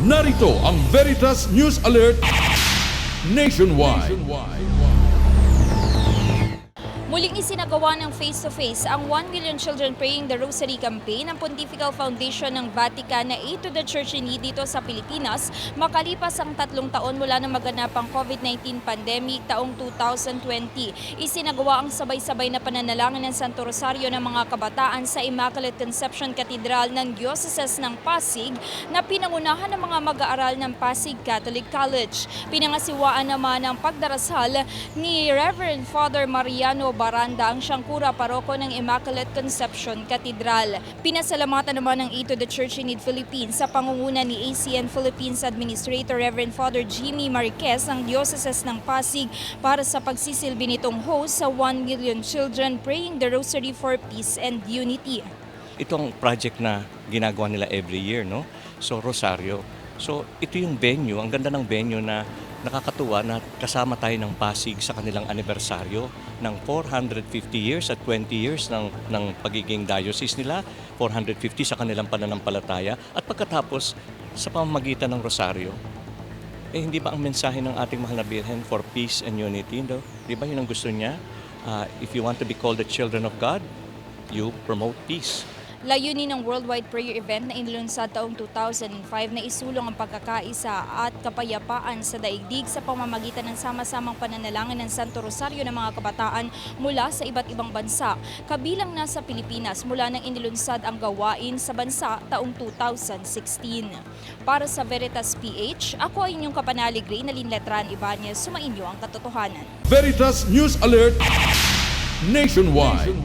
Narito ang Veritas News Alert Nationwide. Muling isinagawa ng face-to-face ang 1 Million Children Praying the Rosary campaign ng Pontifical Foundation ng Vatican na Aid to the Church in Need dito sa Pilipinas makalipas ang tatlong taon mula ng maganapang COVID-19 pandemic taong 2020. Isinagawa ang sabay-sabay na pananalangin ng Santo Rosario ng mga kabataan sa Immaculate Conception Cathedral ng Diocese ng Pasig na pinangunahan ng mga mag-aaral ng Pasig Catholic College. Pinangasiwaan naman ang pagdarasal ni Reverend Father Mariano Baranda ang siyang kura paroko ng Immaculate Conception Cathedral. Pinasalamatan naman ng Aid to the Church in Need Philippines sa pangunguna ni ACN Philippines Administrator Reverend Father Jimmy Marquez ang Diocese ng Pasig para sa pagsisilbi nitong host sa 1 million children praying the Rosary for Peace and Unity. itong project na ginagawa nila every year, no? So, Rosario. So, ito yung venue, ang ganda ng venue na nakakatuwa na kasama tayo ng Pasig sa kanilang anibersaryo ng 450 years at 20 years ng, ng pagiging diocese nila, 450 sa kanilang pananampalataya, at pagkatapos sa pamamagitan ng Rosario, eh hindi ba ang mensahe ng ating mahal na Birhen for peace and unity? No? Di ba yun ang gusto niya? Ah, if you want to be called the children of God, you promote peace. Layunin ng worldwide prayer event na inilunsad taong 2005 na isulong ang pagkakaisa at kapayapaan sa daigdig sa pamamagitan ng sama-samang pananalangin ng Santo Rosario ng mga kabataan mula sa iba't ibang bansa. Kabilang na sa Pilipinas mula nang inilunsad ang gawain sa bansa taong 2016. Para sa Veritas PH, ako ay inyong kapanalig Ray na Linletran Ibanez, sumainyo ang katotohanan. Veritas News Alert Nationwide.